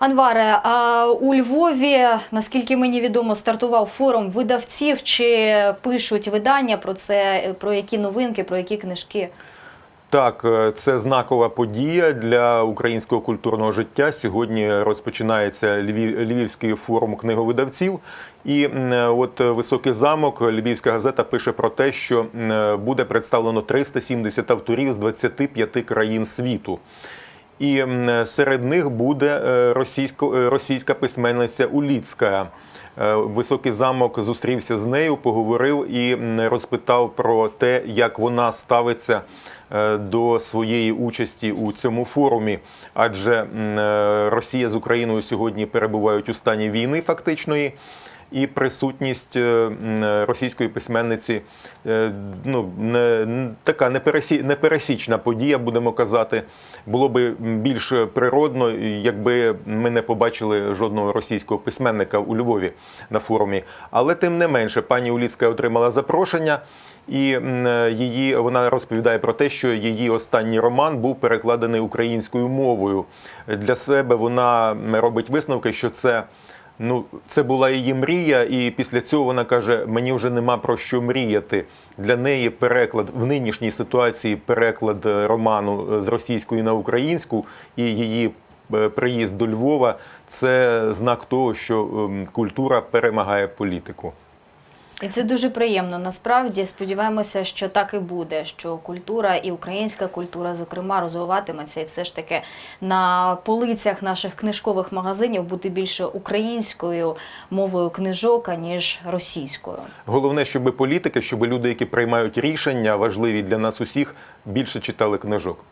Анваре, а у Львові, наскільки мені відомо, стартував форум видавців. Чи пишуть видання про це, про які новинки, про які книжки? Так, е, це знакова подія для українського культурного життя. Сьогодні розпочинається Львів, Львівський форум книговидавців. І е, от е, високий замок, Львівська газета пише про те, що буде представлено 370 авторів з 25 країн світу. І серед них буде е, російсько, е, російська письменниця Уліцька. Е, Високий замок зустрівся з нею, поговорив і розпитав про те, як вона ставиться до своєї участі у цьому форумі. Адже Росія з Україною сьогодні перебувають у стані війни фактичної. І присутність е, російської письменниці е, ну, не, така непересі, непересічна подія, будемо казати. Було би більш природно, якби ми не побачили жодного російського письменника у Львові на форумі. Але тим не менше, пані Уліцька отримала запрошення. І її вона розповідає про те, що її останній роман був перекладений українською мовою. Для себе вона робить висновки, що це Ну, це була її мрія, і після цього вона каже: мені вже нема про що мріяти. Для неї переклад в нинішній ситуації переклад е, роману е, з російської на українську і її е, приїзд до Львова це знак того, що ем, культура перемагає політику. І це дуже приємно. Насправді сподіваємося, що так і буде. Що культура і українська культура, зокрема, розвиватиметься, і все ж таки на полицях наших книжкових магазинів бути більше українською мовою книжок, аніж російською. Головне, щоб політики, щоб люди, які приймають рішення важливі для нас усіх, більше читали книжок.